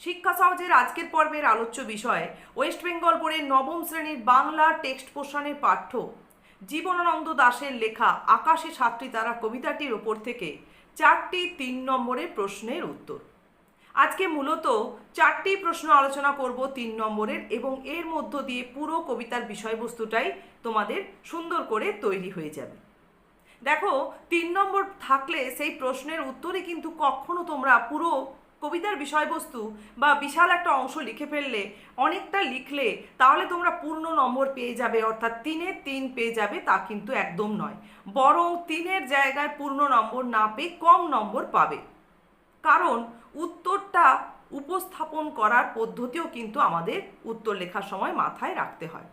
শিক্ষা সহজের আজকের পর্বের আলোচ্য বিষয় ওয়েস্ট বেঙ্গল বোর্ডের নবম শ্রেণির বাংলা টেক্সট পোর্শনের পাঠ্য। জীবনানন্দ দাশের লেখা, আকাশে সাতটি তারা কবিতাটির ওপর থেকে চারটি তিন নম্বরের প্রশ্নের উত্তর। আজকে মূলত চারটি প্রশ্ন আলোচনা করব তিন নম্বরের এবং এর মধ্য দিয়ে পুরো কবিতার বিষয়বস্তুটাই তোমাদের সুন্দর করে তৈরি হয়ে যাবে। দেখো, তিন নম্বর থাকলে সেই প্রশ্নের উত্তরে কিন্তু কখনো তোমরা পুরো কবিতার বিষয়বস্তু বা বিশাল একটা অংশ লিখে ফেললে, অনেকটা লিখলে তাহলে তোমরা পূর্ণ নম্বর পেয়ে যাবে, অর্থাৎ তিনের তিন পেয়ে যাবে, তা কিন্তু একদম নয়। বরং তিনের জায়গায় পূর্ণ নম্বর না পেয়ে কম নম্বর পাবে। কারণ উত্তরটা উপস্থাপন করার পদ্ধতিও কিন্তু আমাদের উত্তর লেখার সময় মাথায় রাখতে হয়।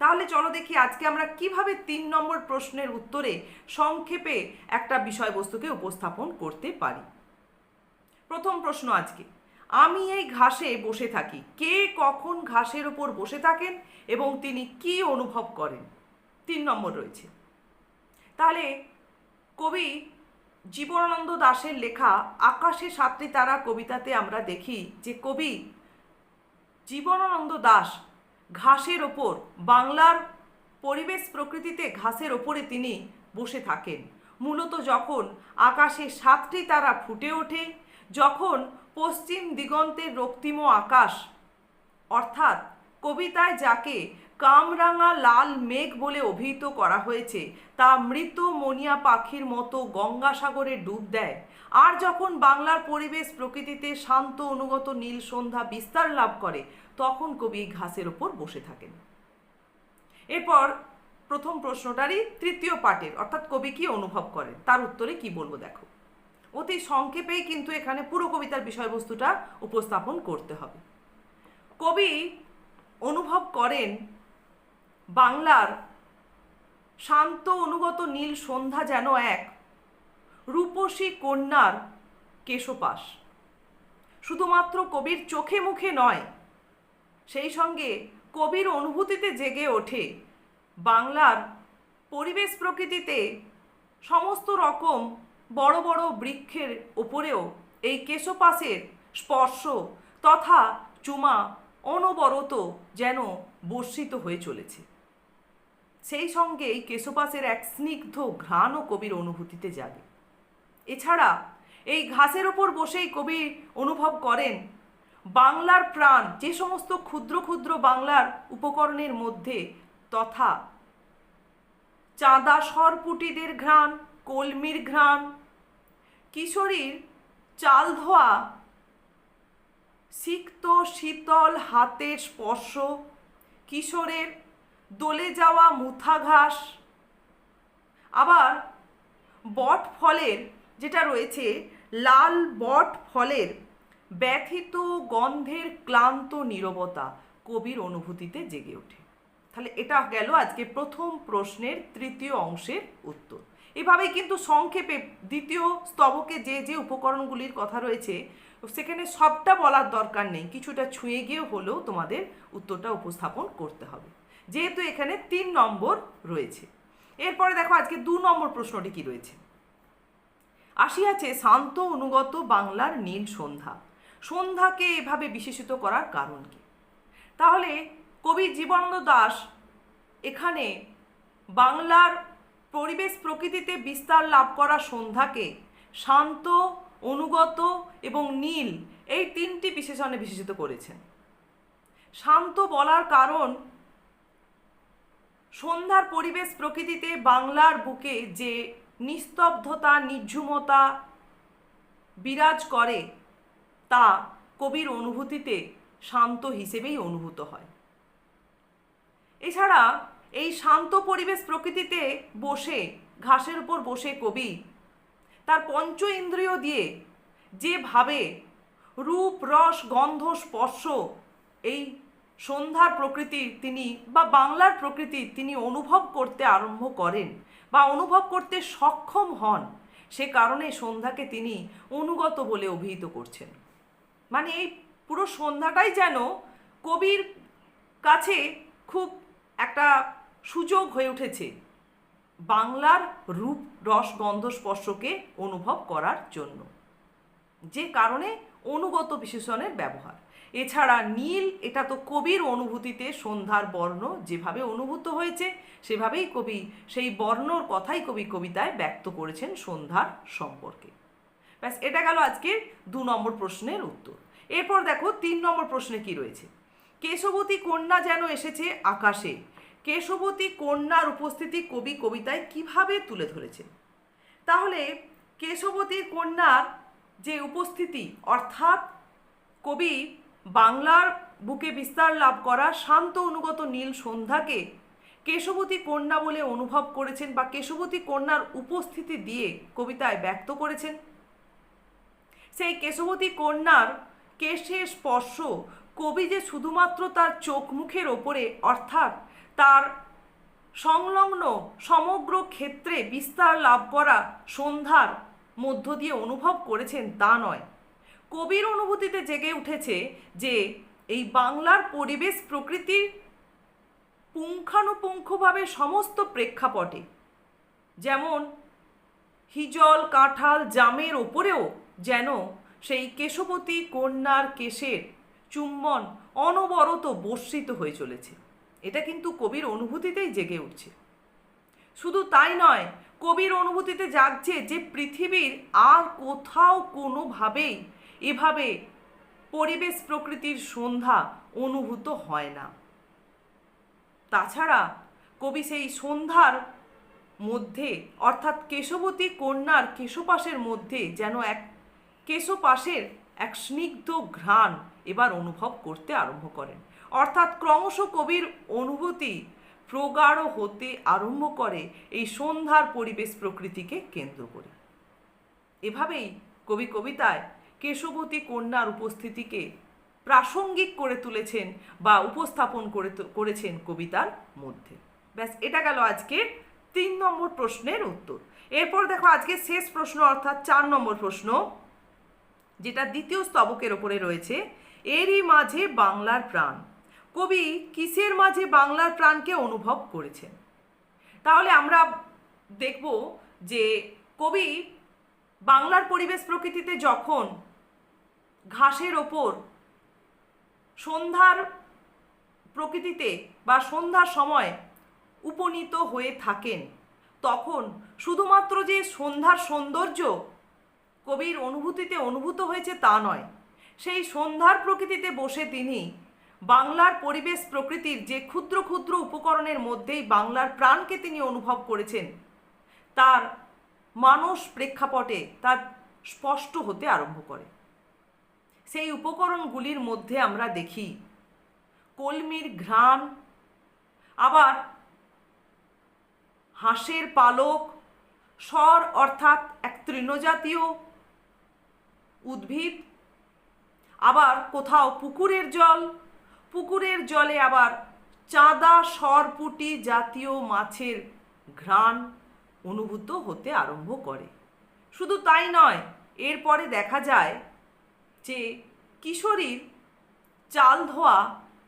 তাহলে চলো দেখি আজকে আমরা কীভাবে তিন নম্বর প্রশ্নের উত্তরে সংক্ষেপে একটা বিষয়বস্তুকে উপস্থাপন করতে পারি। প্রথম প্রশ্ন আজকে। আমি এই ঘাসে বসে থাকি। কে কখন ঘাসের ওপর বসে থাকেন এবং তিনি কি অনুভব করেন? তিন নম্বর রয়েছে। তাহলে কবি জীবনানন্দ দাশের লেখা আকাশে সাতটি তারা কবিতাতে আমরা দেখি যে কবি জীবনানন্দ দাস ঘাসের ওপর, বাংলার পরিবেশ প্রকৃতিতে ঘাসের ওপরে তিনি বসে থাকেন। মূলত যখন আকাশে সাতটি তারা ফুটে ওঠে যখন পশ্চিম দিগন্তের রক্তিম আকাশ, অর্থাৎ কবিতায় যাকে কামরাঙা লাল মেঘ বলে অভিহিত করা হয়েছে, তা মৃত মনিয়া পাখির মতো গঙ্গাসাগরে ডুব দেয়। আর যখন বাংলার পরিবেশ প্রকৃতিতে শান্ত অনুগত নীল সন্ধ্যা বিস্তার লাভ করে, তখন কবি ঘাসের ওপর বসে থাকেন। এরপর প্রথম প্রশ্নটারই তৃতীয় পার্টের অর্থাৎ কবি কি অনুভব করেন? তার উত্তরে কি বলব দেখো। অতি সংক্ষেপেই কিন্তু এখানে পুরো কবিতার বিষয়বস্তুটা উপস্থাপন করতে হবে। কবি অনুভব করেন বাংলার শান্ত অনুগত নীল সন্ধ্যা যেন এক, রূপসী কন্যার কেশপাশ। শুধুমাত্র কবির চোখে মুখে নয়, সেই সঙ্গে কবির অনুভূতিতে জেগে ওঠে বাংলার পরিবেশ প্রকৃতিতে সমস্ত রকম বড় বড় বৃক্ষের ওপরেও এই কেশপাশের স্পর্শ তথা চুমা অনবরত যেন বর্ষিত হয়ে চলেছে। সেই সঙ্গে এই কেশপাশের এক স্নিগ্ধ ঘ্রাণও কবির অনুভূতিতে জাগে। এছাড়া এই ঘাসের ওপর বসেই কবি অনুভব করেন, বাংলার প্রাণ, যে সমস্ত ক্ষুদ্র ক্ষুদ্র বাংলার উপকরণের মধ্যে তথা চাঁদা সরপুটিদের ঘ্রাণ, কলমির ঘ্রাণ কিশোরীর চাল ধোয়া, সিক্ত শীতল হাতের স্পর্শ, কিশোরের দোলে যাওয়া মুথা ঘাস, আবার বট ফলের, যেটা রয়েছে লাল বট ফলের ব্যথিত গন্ধের ক্লান্ত নীরবতা কবির অনুভূতিতে জেগে ওঠে। তাহলে এটা গেল আজকে প্রথম প্রশ্নের তৃতীয় অংশের উত্তর। এভাবেই কিন্তু সংক্ষেপে দ্বিতীয় স্তবকে যে যে উপকরণগুলির কথা রয়েছে, সেখানে সবটা বলার দরকার নেই। কিছুটা ছুঁয়ে গিয়ে হলেও তোমাদের উত্তরটা উপস্থাপন করতে হবে। যেহেতু এখানে তিন নম্বর রয়েছে। এরপরে দেখো আজকে দু নম্বর প্রশ্নটি কি রয়েছে? আসিয়াছে, শান্ত অনুগত বাংলার নীল সন্ধ্যা। সন্ধ্যাকে এভাবে বিশেষিত করার কারণ কি? তাহলে কবি জীবনানন্দ দাস এখানে বাংলার পরিবেশ প্রকৃতিতে বিস্তার লাভ করা সন্ধ্যাকে শান্ত, অনুগত এবং নীল এই তিনটি বিশেষণে বিশেষিত করেছেন। শান্ত বলার কারণ, সন্ধ্যার পরিবেশ প্রকৃতিতে বাংলার বুকে যে নিস্তব্ধতা, নির্ঝুমতা বিরাজ করে, তা কবির অনুভূতিতে শান্ত হিসেবেই অনুভূত হয়। এছাড়া এই শান্ত পরিবেশ প্রকৃতিতে বসে, ঘাসের উপর বসে কবি। তার পঞ্চ ইন্দ্রিয় দিয়ে যেভাবে রূপ, রস, গন্ধ, স্পর্শ, এই সন্ধ্যার প্রকৃতি তিনি বা বাংলার প্রকৃতি তিনি অনুভব করতে আরম্ভ করেন বা অনুভব করতে সক্ষম হন, সে কারণে সন্ধ্যাকে তিনি অনুগত বলে অভিহিত করছেন। মানে এই পুরো সন্ধ্যাটাই যেন কবির কাছে খুব একটা সুযোগ হয়ে উঠেছে। বাংলার রূপ রস গন্ধ স্পর্শকে অনুভব করার জন্য। যে কারণে অনুগত বিশেষণের ব্যবহার। এছাড়া নীল, এটা তো কবির অনুভূতিতে সন্ধ্যার বর্ণ যেভাবে অনুভূত হয়েছে, সেভাবেই কবি সেই বর্ণর কথাই কবি কবিতায় ব্যক্ত করেছেন সন্ধ্যার সম্পর্কে। ব্যাস, এটা গেল আজকের দু নম্বর প্রশ্নের উত্তর। এরপর দেখো তিন নম্বর প্রশ্নে কি রয়েছে? কেশবতী কন্যা যেন এসেছে আকাশে কেশবতী কন্যার উপস্থিতি কবি কবিতায় কীভাবে তুলে ধরেছেন? তাহলে কেশবতী কন্যার যে উপস্থিতি, অর্থাৎ কবি বাংলার বুকে বিস্তার লাভ করা শান্ত অনুগত নীল সন্ধ্যাকে কেশবতী কন্যা বলে অনুভব করেছেন বা কেশবতী কন্যার উপস্থিতি দিয়ে কবিতায় ব্যক্ত করেছেন? সেই কেশবতী কন্যার কেশের স্পর্শ কবি যে শুধুমাত্র তার চোখ মুখের ওপরে, অর্থাৎ তার সংলগ্ন সমগ্র ক্ষেত্রে বিস্তার লাভ করা সন্ধ্যার মধ্য দিয়ে অনুভব করেছেন তা নয়। কবির অনুভূতিতে জেগে উঠেছে যে এই বাংলার পরিবেশ প্রকৃতির পুঙ্খানুপুঙ্খভাবে সমস্ত প্রেক্ষাপটে, যেমন হিজল, কাঁঠাল, জামের ওপরেও যেন সেই কেশবতী কন্যার কেশের চুম্বন অনবরত বর্ষিত হয়ে চলেছে। এটা কিন্তু কবির অনুভূতিতেই জেগে উঠছে। শুধু তাই নয়, কবির অনুভূতিতে জাগছে যে পৃথিবীর আর কোথাও কোনোভাবেই এভাবে পরিবেশ প্রকৃতির সন্ধ্যা অনুভূত হয় না। তাছাড়া কবি সেই সন্ধ্যার মধ্যে, অর্থাৎ কেশবতী কন্যার কেশপাশের মধ্যে যেন এক কেশপাশের এক স্নিগ্ধ ঘ্রাণ এবার অনুভব করতে আরম্ভ করেন। অর্থাৎ ক্রমশ কবির অনুভূতি প্রগাঢ় হতে আরম্ভ করে এই সন্ধ্যার পরিবেশ প্রকৃতিকে কেন্দ্র করে। এভাবেই কবি কবিতায় কেশবতী কন্যার উপস্থিতিকে প্রাসঙ্গিক করে তুলেছেন বা উপস্থাপন করে করেছেন কবিতার মধ্যে। ব্যাস, এটা গেল আজকে তিন নম্বর প্রশ্নের উত্তর। এরপর দেখো আজকে শেষ প্রশ্ন অর্থাৎ চার নম্বর প্রশ্ন, যেটা দ্বিতীয় স্তবকের ওপরে রয়েছে, এরই মাঝে বাংলার প্রাণ। কবি কিসের মাঝে বাংলার প্রাণকে অনুভব করেছেন? তাহলে আমরা দেখব যে কবি বাংলার পরিবেশ প্রকৃতিতে যখন ঘাসের ওপর সন্ধ্যার প্রকৃতিতে বা সন্ধ্যার সময় উপনীত হয়ে থাকেন, তখন শুধুমাত্র যে সন্ধ্যার সৌন্দর্য কবির অনুভূতিতে অনুভূত হয়েছে তা নয়, সেই সন্ধ্যার প্রকৃতিতে বসে তিনি বাংলার পরিবেশ প্রকৃতির যে ক্ষুদ্র ক্ষুদ্র উপকরণের মধ্যেই বাংলার প্রাণকে তিনি অনুভব করেছেন, তার মানস প্রেক্ষাপটে তার স্পষ্ট হতে আরম্ভ করে। সেই উপকরণগুলির মধ্যে আমরা দেখি, কলমির ঘ্রাণ, আবার হাঁসের পালক, স্বর অর্থাৎ এক তৃণজাতীয় উদ্ভিদ, আবার কোথাও পুকুরের জল পুকুরের জলে আবার চাঁদা সরপুটি জাতীয় মাছের ঘ্রাণ অনুভূত হতে আরম্ভ করে। শুধু তাই নয়, এরপরে দেখা যায় যে কিশোরীর চাল ধোয়া,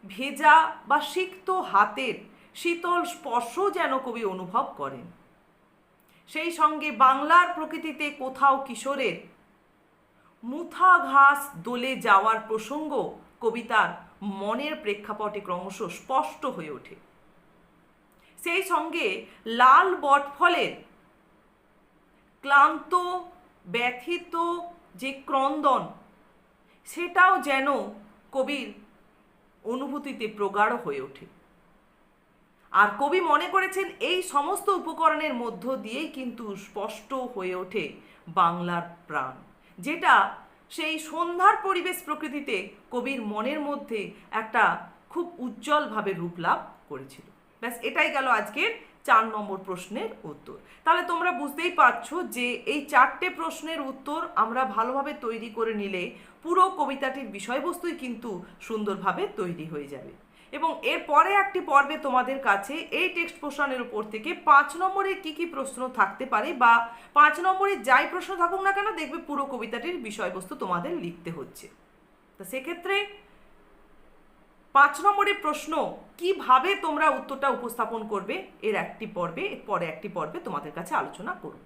ভেজা বা সিক্ত হাতের শীতল স্পর্শ যেন কবি অনুভব করেন। সেই সঙ্গে বাংলার প্রকৃতিতে কোথাও কিশোরের মুথা ঘাস দোলে যাওয়ার প্রসঙ্গ কবিতার মনের প্রেক্ষাপটে ক্রমশ স্পষ্ট হয়ে ওঠে। সেই সঙ্গে লাল বটফলের ক্লান্ত, ব্যথিত যে ক্রন্দন, সেটাও যেন কবির অনুভূতিতে প্রগাঢ় হয়ে ওঠে। আর কবি মনে করেছেন এই সমস্ত উপকরণের মধ্য দিয়েই কিন্তু স্পষ্ট হয়ে ওঠে বাংলার প্রাণ, যেটা সেই সন্ধ্যার পরিবেশ প্রকৃতিতে কবির মনের মধ্যে একটা খুব উজ্জ্বলভাবে রূপ লাভ করেছিল। ব্যাস, এটাই গেল আজকের চার নম্বর প্রশ্নের উত্তর। তাহলে তোমরা বুঝতেই পারছ যে এই চারটে প্রশ্নের উত্তর আমরা ভালোভাবে তৈরি করে নিলে পুরো কবিতাটির বিষয়বস্তুই কিন্তু সুন্দরভাবে তৈরি হয়ে যাবে। এবং এরপরে একটি পর্বে তোমাদের কাছে এই টেক্সট প্রশ্নের উপর থেকে পাঁচ নম্বরে কি কি প্রশ্ন থাকতে পারে বা পাঁচ নম্বরে যাই প্রশ্ন থাকুক না কেন দেখবে পুরো কবিতাটির বিষয়বস্তু তোমাদের লিখতে হচ্ছে। তো সেক্ষেত্রে পাঁচ নম্বরের প্রশ্ন, কীভাবে তোমরা উত্তরটা উপস্থাপন করবে? এর একটি পর্বে, এর পরে একটি পর্বে তোমাদের কাছে আলোচনা করব।